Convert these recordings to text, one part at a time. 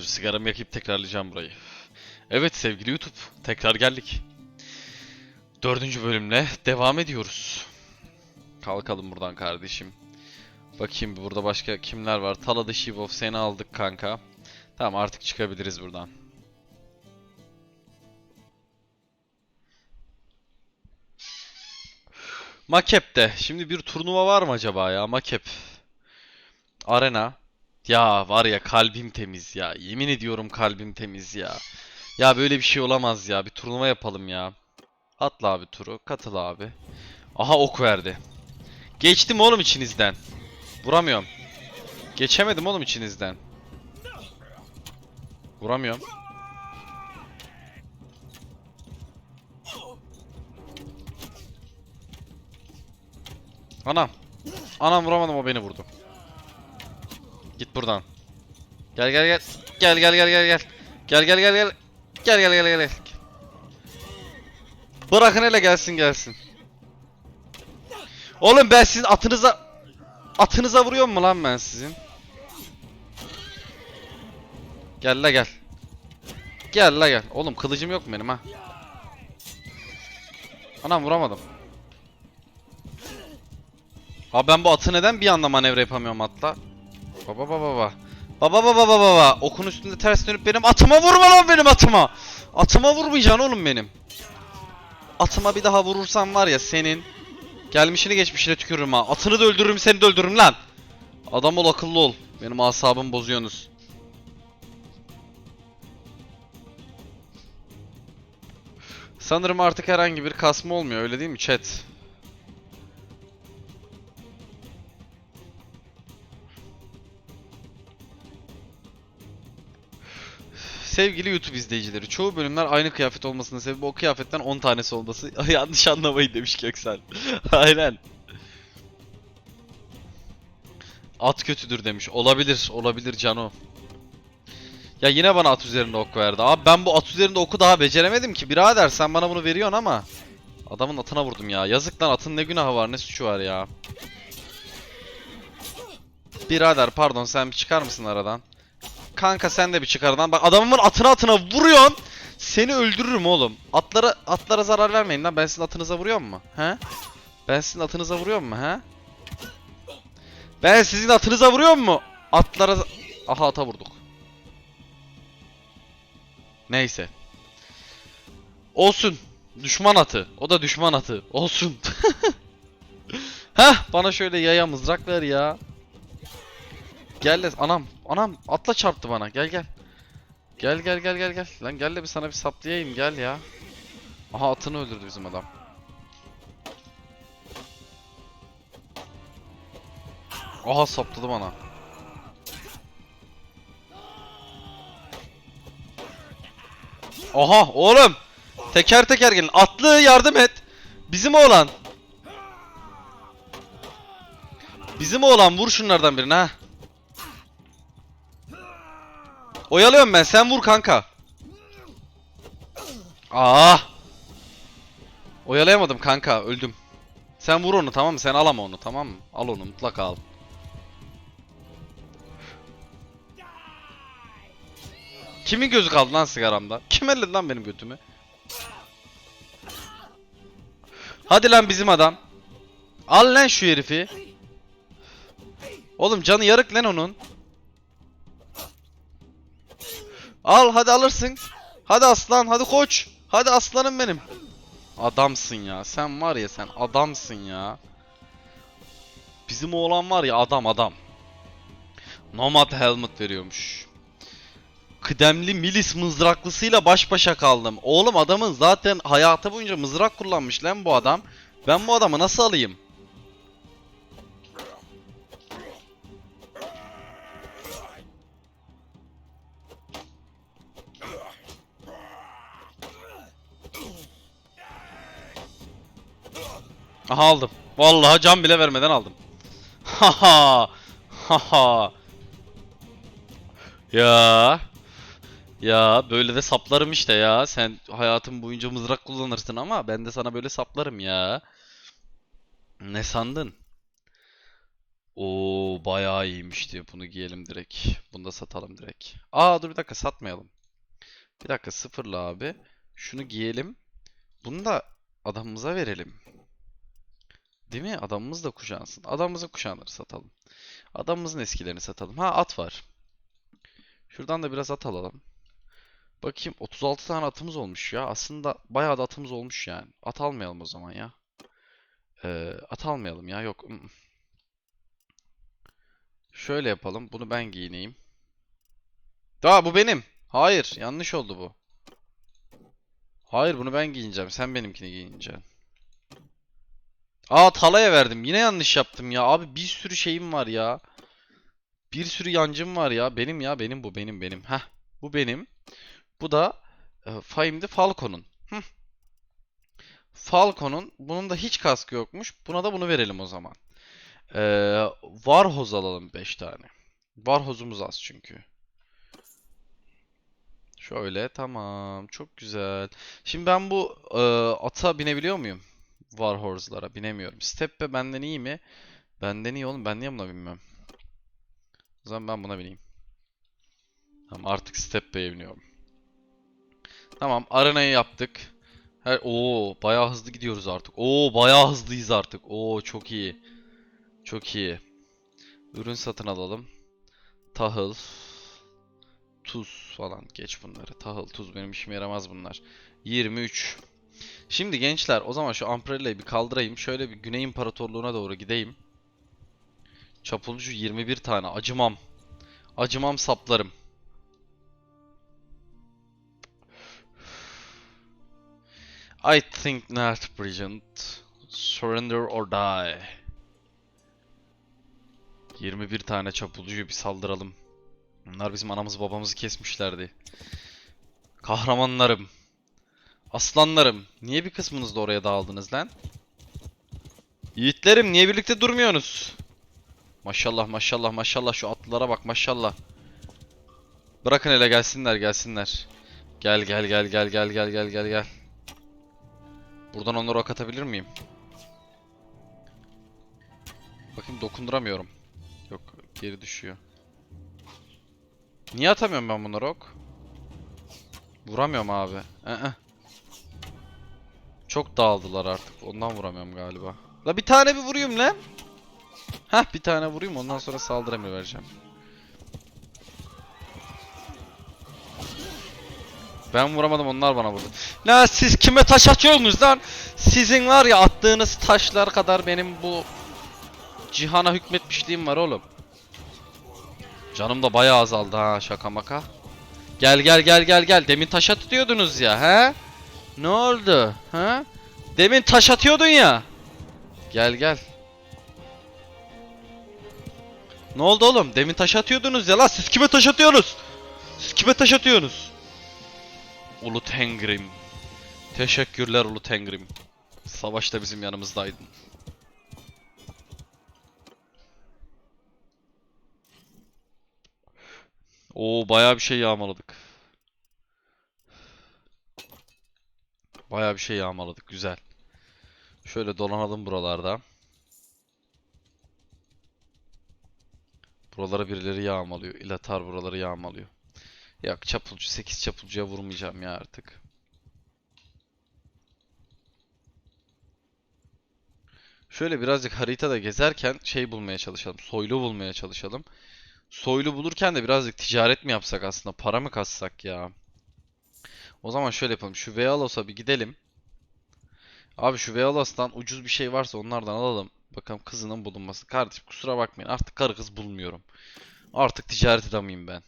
Dur sigaramı yakıp tekrarlayacağım burayı. Evet sevgili YouTube. Tekrar geldik. Dördüncü bölümle devam ediyoruz. Kalkalım buradan kardeşim. Bakayım burada başka kimler var. Talada Shivov seni aldık kanka. Tamam artık çıkabiliriz buradan. Makep'te. Şimdi bir turnuva var mı acaba ya? Makep. Arena. Ya var ya kalbim temiz ya. Yemin ediyorum kalbim temiz ya. Ya böyle bir şey olamaz ya. Bir turnuva yapalım ya. Atla abi turu. Katıl abi. Aha ok verdi. Geçtim oğlum içinizden. Vuramıyorum. Geçemedim oğlum içinizden. Vuramıyorum. Anam. Anam vuramadım o beni vurdu. Git buradan. Gel gel gel. Gel gel gel gel gel. Gel gel gel gel. Gel gel gel gel. Bırakın hele gelsin gelsin. Oğlum ben sizin atınıza atınıza vuruyor mu lan ben sizin? Gel la gel. Gel la gel. Oğlum kılıcım yok mu benim ha? Anam vuramadım. Abi ben bu atı neden bir anda manevra yapamıyorum atla? Baba baba baba. Baba baba baba baba. Okun üstünde ters dönüp benim atıma vurma lan benim atıma. Atıma vurmayacaksın oğlum benim. Atıma bir daha vurursan var ya senin gelmişini geçmişine tükürürüm ha. Atını da öldürürüm seni de öldürürüm lan. Adam ol akıllı ol. Benim asabımı bozuyorsunuz. Sanırım artık herhangi bir kasma olmuyor öyle değil mi chat? Sevgili YouTube izleyicileri, çoğu bölümler aynı kıyafet olmasının sebebi o kıyafetten 10 tanesi olması. Yanlış anlamayın demiş Köksal. Aynen. At kötüdür demiş. Olabilir, olabilir Cano. Ya yine bana at üzerinde ok verdi. Abi ben bu at üzerinde oku daha beceremedim ki. Birader sen bana bunu veriyorsun ama. Adamın atına vurdum ya. Yazık lan atın ne günahı var ne suçu var ya. Birader pardon sen bir çıkar mısın aradan? Kanka sen de bir çıkar aradan. Bak adamımın atına atına vuruyorsun. Seni öldürürüm oğlum. Atlara atlara zarar vermeyin lan. Ben sizin atınıza vuruyor mu? He? Ben sizin atınıza vuruyor mu? He? Ben sizin atınıza vuruyor mu? Atlara... Aha ata vurduk. Neyse. Olsun. Düşman atı. O da düşman atı. Olsun. Heh bana şöyle yaya mızrak ver ya. Gel de anam anam atla çarptı bana gel gel. Gel gel gel gel gel. Lan gel de bir sana bir saplayayım gel ya. Aha atını öldürdü bizim adam. Aha sapladı bana. Aha oğlum. Teker teker gelin. Atlı yardım et. Bizim oğlan. Bizim oğlan vur şunlardan birine ha. Oyalıyorum ben. Sen vur kanka. Aa. Oyalayamadım kanka. Öldüm. Sen vur onu tamam mı? Sen alama onu tamam mı? Al onu mutlaka al. Kimin gözü kaldı lan sigaramda? Kim elledi lan benim götümü? Hadi lan bizim adam. Al lan şu herifi. Oğlum canı yarık lan onun. Al hadi alırsın. Hadi aslan hadi koç. Hadi aslanım benim. Adamsın ya. Sen var ya sen adamsın ya. Bizim oğlan var ya adam adam. Nomad helmet veriyormuş. Kıdemli milis mızraklısıyla baş başa kaldım. Oğlum adamın zaten hayatı boyunca mızrak kullanmış lan bu adam. Ben bu adamı nasıl alayım? Aha aldım. Vallahi can bile vermeden aldım. Haha. Haha. Ya. Ya böyle de saplarım işte ya. Sen hayatın boyunca mızrak kullanırsın ama ben de sana böyle saplarım ya. Ne sandın? Oo bayağı iyiymişti. Bunu giyelim direkt. Bunu da satalım direkt. Aa dur bir dakika satmayalım. Bir dakika sıfırla abi. Şunu giyelim. Bunu da adamımıza verelim. Değil mi? Adamımız da kuşansın. Adamımızın kuşanları satalım. Adamımızın eskilerini satalım. Ha at var. Şuradan da biraz at alalım. Bakayım 36 tane atımız olmuş ya. Aslında bayağı da atımız olmuş yani. At almayalım o zaman ya. Ee, at almayalım ya. Yok. ı-ı. Şöyle yapalım. Bunu ben giyineyim. Daha bu benim. Hayır, yanlış oldu bu. Hayır, bunu ben giyineceğim. Sen benimkini giyineceksin. Aa, Tala'ya verdim. Yine yanlış yaptım ya. Abi bir sürü şeyim var ya. Bir sürü yancım var ya. Benim ya, benim bu, benim, benim. Heh, bu benim. Bu da e, Faim'de Falcon'un. Falcon'un. Bunun da hiç kaskı yokmuş. Buna da bunu verelim o zaman. Ee, Varhoz alalım 5 tane. Varhozumuz az çünkü. Şöyle tamam. Çok güzel. Şimdi ben bu e, ata binebiliyor muyum? Warhorse'lara binemiyorum. Steppe benden iyi mi? Benden iyi oğlum. Ben niye buna binmem? O zaman ben buna bineyim. Tamam artık Steppe'ye biniyorum. Tamam arenayı yaptık. Her Oo bayağı hızlı gidiyoruz artık. Oo bayağı hızlıyız artık. Oo çok iyi. Çok iyi. Ürün satın alalım. Tahıl. Tuz falan. Geç bunları. Tahıl, tuz benim işime yaramaz bunlar. 23. Şimdi gençler o zaman şu Umbrella'yı bir kaldırayım. Şöyle bir Güney İmparatorluğu'na doğru gideyim. Çapulcu 21 tane. Acımam. Acımam saplarım. I think not, Brilliant. Surrender or die. 21 tane çapulcuyu bir saldıralım. Bunlar bizim anamızı babamızı kesmişlerdi. Kahramanlarım. Aslanlarım. Niye bir kısmınız da oraya dağıldınız lan? Yiğitlerim niye birlikte durmuyorsunuz? Maşallah maşallah maşallah şu atlılara bak maşallah. Bırakın hele gelsinler gelsinler. Gel gel gel gel gel gel gel gel gel. Buradan onları ok atabilir miyim? Bakayım dokunduramıyorum. Yok geri düşüyor. Niye atamıyorum ben bunları ok? Vuramıyorum abi. Ee. Çok dağıldılar artık. Ondan vuramıyorum galiba. La bir tane bir vurayım lan. Hah bir tane vurayım ondan sonra saldırı emri vereceğim. Ben vuramadım onlar bana vurdu. La siz kime taş atıyorsunuz lan? Sizin var ya attığınız taşlar kadar benim bu cihana hükmetmişliğim var oğlum. Canım da bayağı azaldı ha şaka maka. Gel gel gel gel gel. Demin taş atıyordunuz ya he? Ne oldu? Ha? Demin taş atıyordun ya. Gel gel. Ne oldu oğlum? Demin taş atıyordunuz ya la. Siz kime taş atıyorsunuz? Siz kime taş atıyorsunuz? Ulu Tengrim. Teşekkürler Ulu Tengrim. Savaşta bizim yanımızdaydın. Oo bayağı bir şey yağmaladık. Bayağı bir şey yağmaladık. Güzel. Şöyle dolanalım buralarda. Buralara birileri yağmalıyor. İlatar buraları yağmalıyor. Yok çapulcu 8 çapulcuya vurmayacağım ya artık. Şöyle birazcık haritada gezerken şey bulmaya çalışalım. Soylu bulmaya çalışalım. Soylu bulurken de birazcık ticaret mi yapsak aslında? Para mı kassak ya? O zaman şöyle yapalım. Şu Vealos'a bir gidelim. Abi şu Vealos'tan ucuz bir şey varsa onlardan alalım. Bakalım kızının bulunması. Kardeşim kusura bakmayın. Artık karı kız bulmuyorum. Artık ticaret edemeyim ben.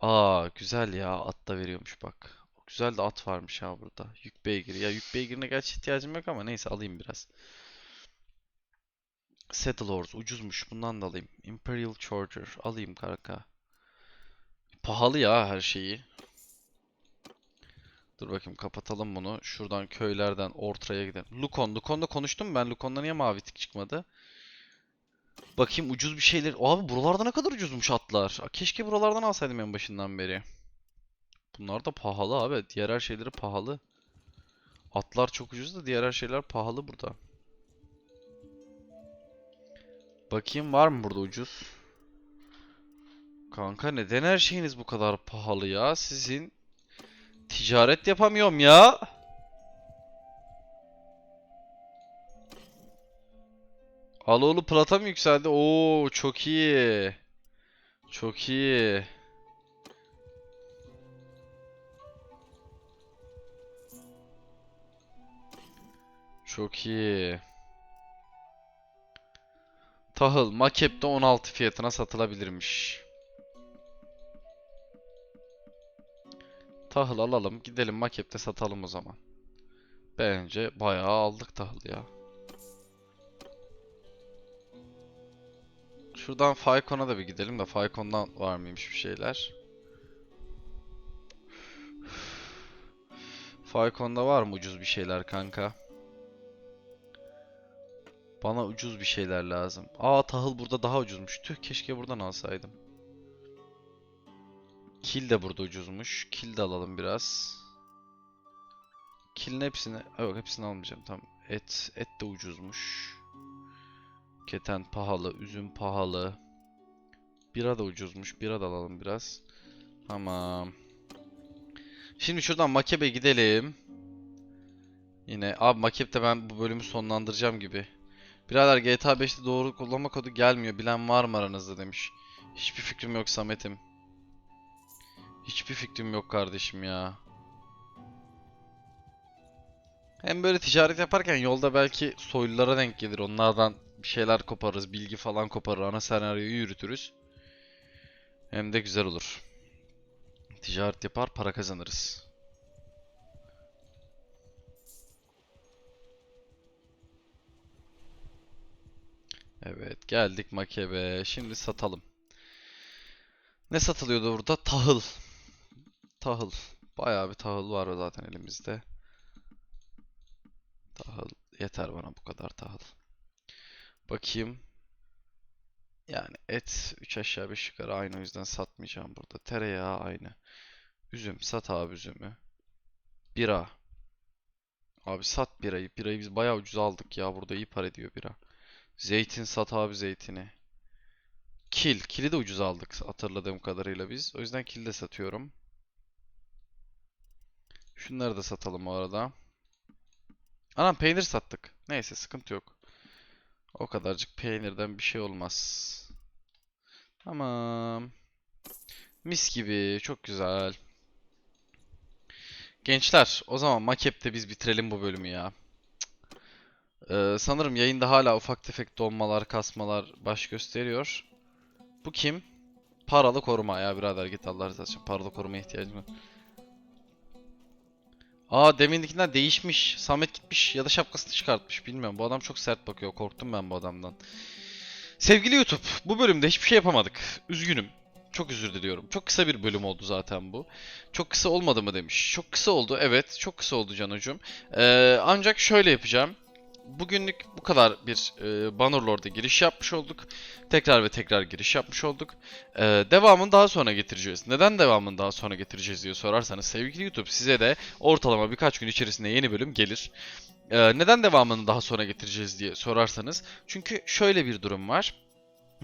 Aa güzel ya. At da veriyormuş bak. Güzel de at varmış ha burada. Yük beygiri. Ya yük beygirine gerçi ihtiyacım yok ama neyse alayım biraz. Settlers ucuzmuş. Bundan da alayım. Imperial Charger alayım kanka. Pahalı ya her şeyi. Dur bakayım kapatalım bunu. Şuradan köylerden Ortra'ya gidelim. Lukon. Lukon'da konuştum ben. Lukon'da niye mavi tik çıkmadı? Bakayım ucuz bir şeyler. Abi buralarda ne kadar ucuzmuş atlar. Keşke buralardan alsaydım en başından beri. Bunlar da pahalı abi. Diğer her şeyleri pahalı. Atlar çok ucuz da diğer her şeyler pahalı burada. Bakayım var mı burada ucuz? Kanka neden her şeyiniz bu kadar pahalı ya? Sizin ticaret yapamıyorum ya. Aloğlu plata mı yükseldi? Oo çok iyi. Çok iyi. Çok iyi. Tahıl Makep'te 16 fiyatına satılabilirmiş. Tahıl alalım. Gidelim Makep'te satalım o zaman. Bence bayağı aldık tahıl ya. Şuradan Faykon'a da bir gidelim de Faykon'dan var mıymış bir şeyler. Faykon'da var mı ucuz bir şeyler kanka? Bana ucuz bir şeyler lazım. Aa tahıl burada daha ucuzmuş. Tüh keşke buradan alsaydım. Kil de burada ucuzmuş. Kil de alalım biraz. Kilin hepsini... Yok hepsini almayacağım. Tamam. Et, et de ucuzmuş. Keten pahalı. Üzüm pahalı. Bira da ucuzmuş. Bira da alalım biraz. Tamam. Şimdi şuradan Makebe gidelim. Yine abi Makep'te ben bu bölümü sonlandıracağım gibi. Birader GTA 5'te doğru kullanma kodu gelmiyor. Bilen var mı aranızda demiş. Hiçbir fikrim yok Samet'im. Hiçbir fikrim yok kardeşim ya. Hem böyle ticaret yaparken yolda belki soylulara denk gelir. Onlardan bir şeyler koparırız, bilgi falan koparır, ana senaryoyu yürütürüz. Hem de güzel olur. Ticaret yapar, para kazanırız. Evet, geldik Makebe. Şimdi satalım. Ne satılıyordu burada? Tahıl. Tahıl. Bayağı bir tahıl var zaten elimizde. Tahıl. Yeter bana bu kadar tahıl. Bakayım. Yani et 3 aşağı 5 yukarı aynı o yüzden satmayacağım burada. Tereyağı aynı. Üzüm sat abi üzümü. Bira. Abi sat birayı. Birayı biz bayağı ucuz aldık ya. Burada iyi para ediyor bira. Zeytin sat abi zeytini. Kil. Kili de ucuz aldık hatırladığım kadarıyla biz. O yüzden kil de satıyorum. Şunları da satalım o arada. Anam peynir sattık. Neyse sıkıntı yok. O kadarcık peynirden bir şey olmaz. Tamam. Mis gibi. Çok güzel. Gençler, o zaman Makep'te biz bitirelim bu bölümü ya. Ee, sanırım yayında hala ufak tefek donmalar, kasmalar baş gösteriyor. Bu kim? Paralı koruma ya birader git Allah rızası için. Paralı koruma ihtiyacım var. Aa demindekinden değişmiş. Samet gitmiş ya da şapkasını çıkartmış. Bilmiyorum. Bu adam çok sert bakıyor. Korktum ben bu adamdan. Sevgili YouTube, bu bölümde hiçbir şey yapamadık. Üzgünüm. Çok özür diliyorum. Çok kısa bir bölüm oldu zaten bu. Çok kısa olmadı mı demiş. Çok kısa oldu. Evet, çok kısa oldu Canucuğum. Ee, ancak şöyle yapacağım. Bugünlük bu kadar bir e, Bannerlord'a giriş yapmış olduk. Tekrar ve tekrar giriş yapmış olduk. Ee, devamını daha sonra getireceğiz. Neden devamını daha sonra getireceğiz diye sorarsanız sevgili YouTube size de ortalama birkaç gün içerisinde yeni bölüm gelir. Ee, neden devamını daha sonra getireceğiz diye sorarsanız. Çünkü şöyle bir durum var.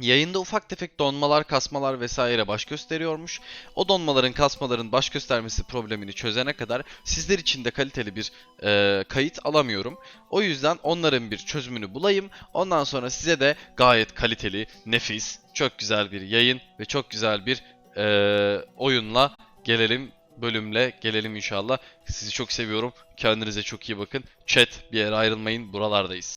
Yayında ufak tefek donmalar, kasmalar vesaire baş gösteriyormuş. O donmaların, kasmaların baş göstermesi problemini çözene kadar sizler için de kaliteli bir e, kayıt alamıyorum. O yüzden onların bir çözümünü bulayım. Ondan sonra size de gayet kaliteli, nefis, çok güzel bir yayın ve çok güzel bir e, oyunla gelelim bölümle gelelim inşallah. Sizi çok seviyorum. Kendinize çok iyi bakın. Chat bir yere ayrılmayın. Buralardayız.